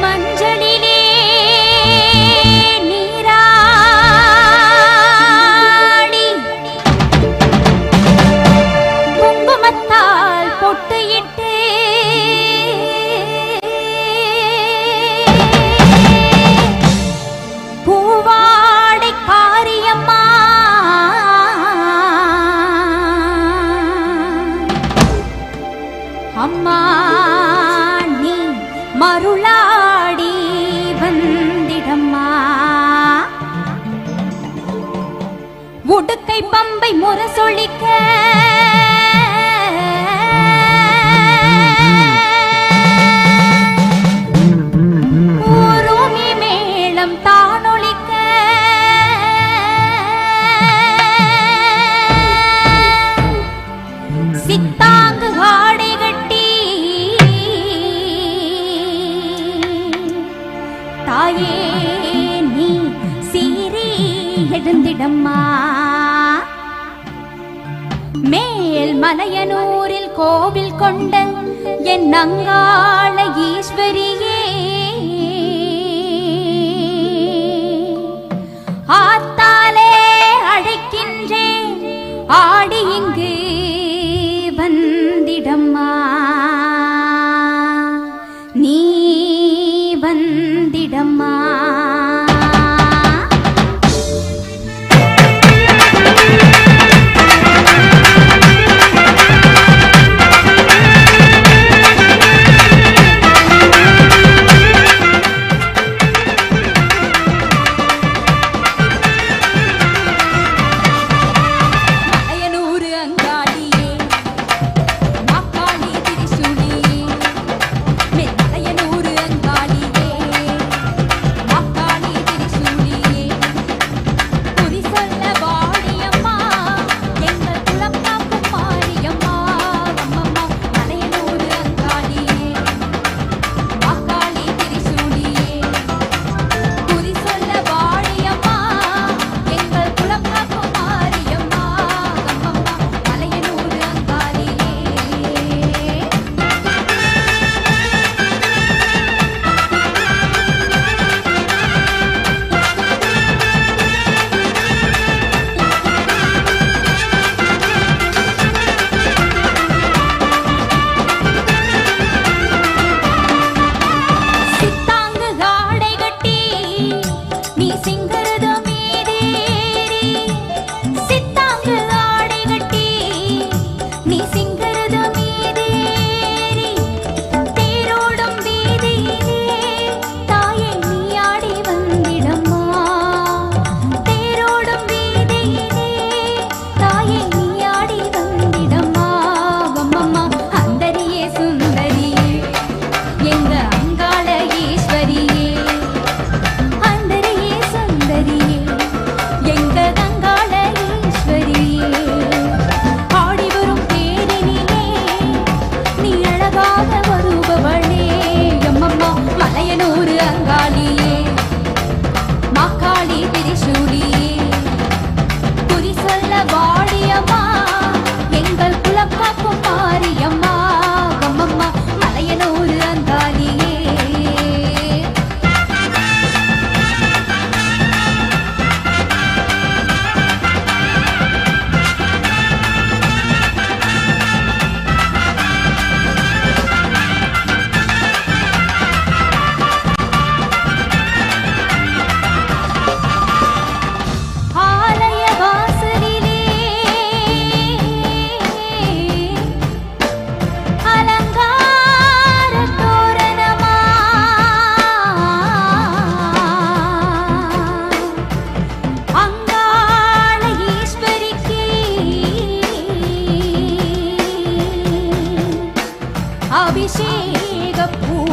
manja உகை பம்பை முரசொழிக்க. ஊரூமி மேளம் தானொழிக்க. சித்தாங்கு ஆடை கட்டி. தாயே நீ சீரி எழுந்திடம்மா. மேல் மலையனூரில் கோவில் கொண்ட என் அங்காள ஈஸ்வரியே. ஆத்தாலே அழைக்கின்றேன். ஆடி இங்கு tell me அபிஷேக பூ